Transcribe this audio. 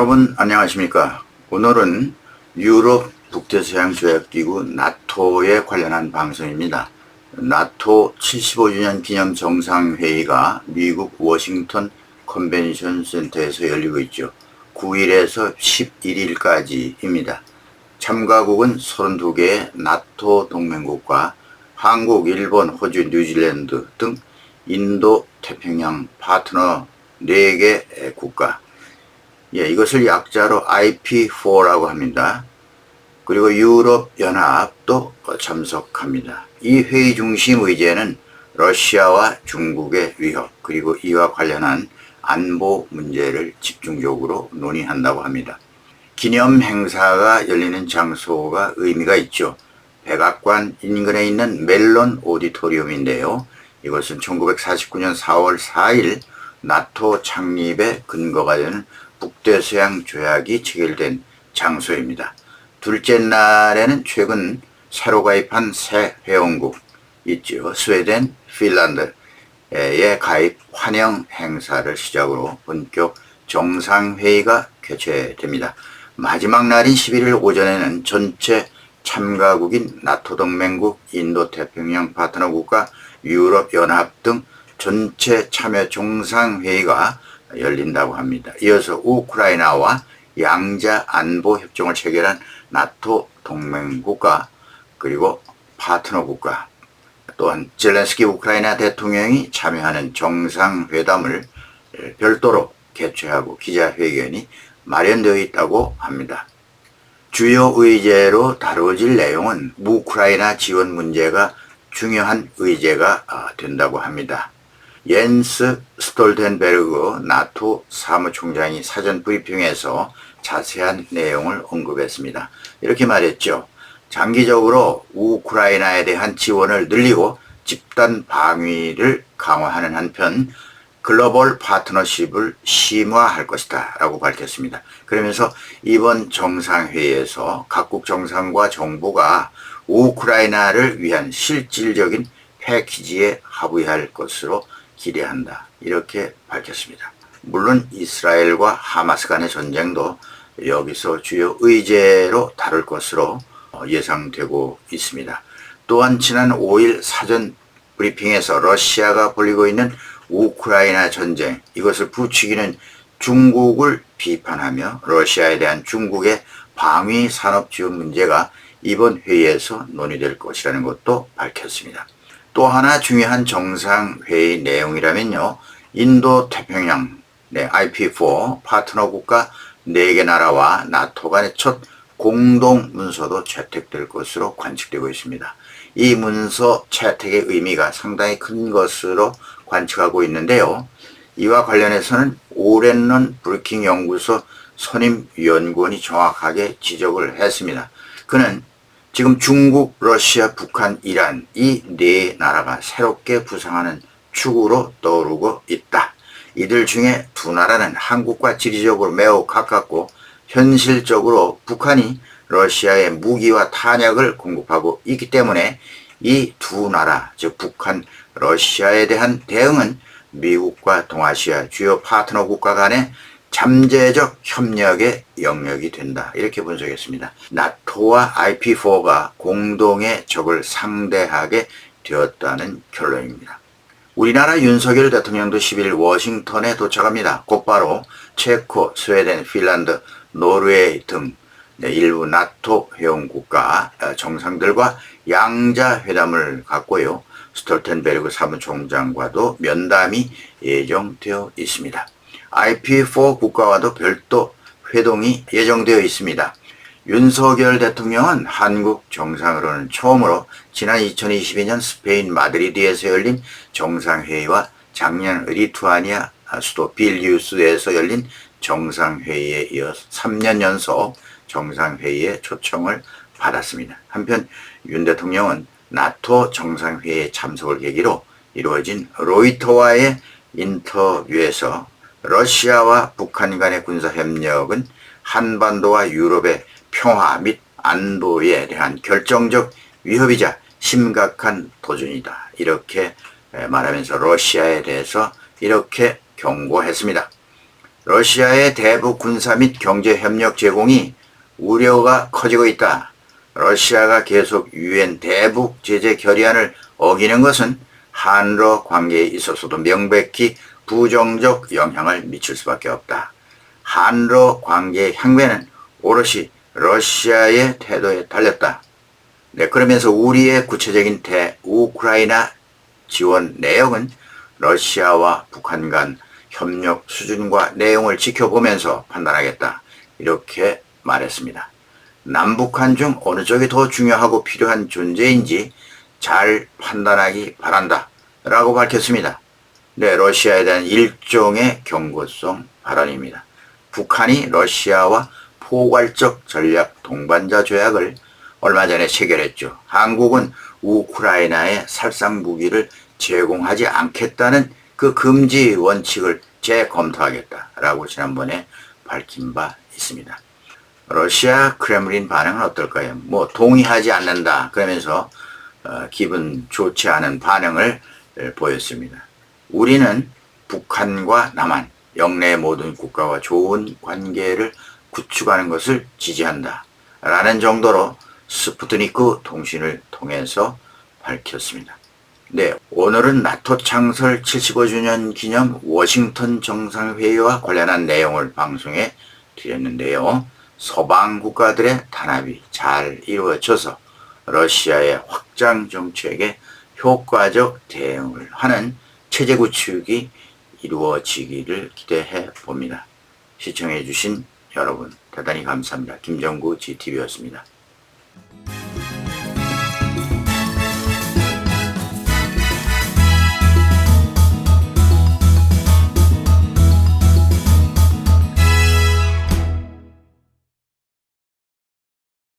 여러분 안녕하십니까? 오늘은 유럽 북대서양조약기구 나토에 관련한 방송입니다. 나토 75주년 기념 정상회의가 미국 워싱턴 컨벤션 센터에서 열리고 있죠. 9일에서 11일까지입니다. 참가국은 32개의 나토 동맹국과 한국, 일본, 호주, 뉴질랜드 등 인도 태평양 파트너 4개 국가 예, 이것을 약자로 IP4라고 합니다. 그리고 유럽 연합도 참석합니다. 이 회의 중심 의제는 러시아와 중국의 위협 그리고 이와 관련한 안보 문제를 집중적으로 논의한다고 합니다. 기념 행사가 열리는 장소가 의미가 있죠. 백악관 인근에 있는 멜론 오디토리움인데요. 이것은 1949년 4월 4일 나토 창립의 근거가 되는 북대서양 조약이 체결된 장소입니다. 둘째 날에는 최근 새로 가입한 새 회원국 있죠. 스웨덴, 핀란드의 가입 환영 행사를 시작으로 본격 정상회의가 개최됩니다. 마지막 날인 11일 오전에는 전체 참가국인 나토 동맹국, 인도 태평양 파트너 국가, 유럽 연합 등 전체 참여 정상회의가 열린다고 합니다. 이어서 우크라이나와 양자 안보 협정을 체결한 나토 동맹 국가 그리고 파트너 국가 또한 젤렌스키 우크라이나 대통령이 참여하는 정상회담을 별도로 개최하고 기자회견이 마련되어 있다고 합니다. 주요 의제로 다뤄질 내용은 우크라이나 지원 문제가 중요한 의제가 된다고 합니다. 옌스 스톨텐베르그 나토 사무총장이 사전 브리핑에서 자세한 내용을 언급했습니다. 이렇게 말했죠. 장기적으로 우크라이나에 대한 지원을 늘리고 집단 방위를 강화하는 한편 글로벌 파트너십을 심화할 것이다 라고 밝혔습니다. 그러면서 이번 정상회의에서 각국 정상과 정부가 우크라이나를 위한 실질적인 패키지에 합의할 것으로 기대한다. 이렇게 밝혔습니다. 물론 이스라엘과 하마스 간의 전쟁도 여기서 주요 의제로 다룰 것으로 예상되고 있습니다. 또한 지난 5일 사전 브리핑에서 러시아가 벌이고 있는 우크라이나 전쟁 이것을 부추기는 중국을 비판하며 러시아에 대한 중국의 방위 산업 지원 문제가 이번 회의에서 논의될 것이라는 것도 밝혔습니다. 또 하나 중요한 정상회의 내용이라면요. 인도 태평양 네, IP4 파트너 국가 4개 나라와 나토 간의 첫 공동 문서도 채택될 것으로 관측되고 있습니다. 이 문서 채택의 의미가 상당히 큰 것으로 관측하고 있는데요. 이와 관련해서는 오렌런 브루킹 연구소 선임 연구원이 정확하게 지적을 했습니다. 그는 지금 중국, 러시아, 북한, 이란 이 네 나라가 새롭게 부상하는 축으로 떠오르고 있다. 이들 중에 두 나라는 한국과 지리적으로 매우 가깝고 현실적으로 북한이 러시아에 무기와 탄약을 공급하고 있기 때문에 이 두 나라, 즉 북한, 러시아에 대한 대응은 미국과 동아시아 주요 파트너 국가 간의 잠재적 협력의 영역이 된다. 이렇게 분석했습니다. 나토와 IP4가 공동의 적을 상대하게 되었다는 결론입니다. 우리나라 윤석열 대통령도 10일 워싱턴에 도착합니다. 곧바로 체코, 스웨덴, 핀란드, 노르웨이 등 일부 나토 회원국가 정상들과 양자 회담을 갖고요. 스톨텐베르그 사무총장과도 면담이 예정되어 있습니다. IP4 국가와도 별도 회동이 예정되어 있습니다. 윤석열 대통령은 한국 정상으로는 처음으로 지난 2022년 스페인 마드리드에서 열린 정상회의와 작년 리투아니아 수도 빌뉴스에서 열린 정상회의에 이어 3년 연속 정상회의에 초청을 받았습니다. 한편 윤 대통령은 나토 정상회의에 참석을 계기로 이루어진 로이터와의 인터뷰에서 러시아와 북한 간의 군사협력은 한반도와 유럽의 평화 및 안보에 대한 결정적 위협이자 심각한 도전이다. 이렇게 말하면서 러시아에 대해서 이렇게 경고했습니다. 러시아의 대북 군사 및 경제 협력 제공이 우려가 커지고 있다. 러시아가 계속 유엔 대북 제재 결의안을 어기는 것은 한러 관계에 있어서도 명백히 부정적 영향을 미칠 수밖에 없다. 한러 관계의 향배는 오롯이 러시아의 태도에 달렸다. 네, 그러면서 우리의 구체적인 대 우크라이나 지원 내역은 러시아와 북한 간 협력 수준과 내용을 지켜보면서 판단하겠다. 이렇게 말했습니다. 남북한 중 어느 쪽이 더 중요하고 필요한 존재인지 잘 판단하기 바란다. 라고 밝혔습니다. 네, 러시아에 대한 일종의 경고성 발언입니다. 북한이 러시아와 포괄적 전략 동반자 조약을 얼마 전에 체결했죠. 한국은 우크라이나에 살상 무기를 제공하지 않겠다는 그 금지 원칙을 재검토하겠다라고 지난번에 밝힌 바 있습니다. 러시아 크렘린 반응은 어떨까요? 뭐 동의하지 않는다 그러면서 어, 기분 좋지 않은 반응을 에, 보였습니다. 우리는 북한과 남한 영내 모든 국가와 좋은 관계를 구축하는 것을 지지한다. 라는 정도로 스푸트니크 통신을 통해서 밝혔습니다. 네, 오늘은 나토 창설 75주년 기념 워싱턴 정상회의와 관련한 내용을 방송에 드렸는데요. 서방 국가들의 단합이 잘 이루어져서 러시아의 확장 정책에 효과적 대응을 하는 체제 구축이 이루어지기를 기대해 봅니다. 시청해 주신 여러분 대단히 감사합니다. 김정구 GTV였습니다.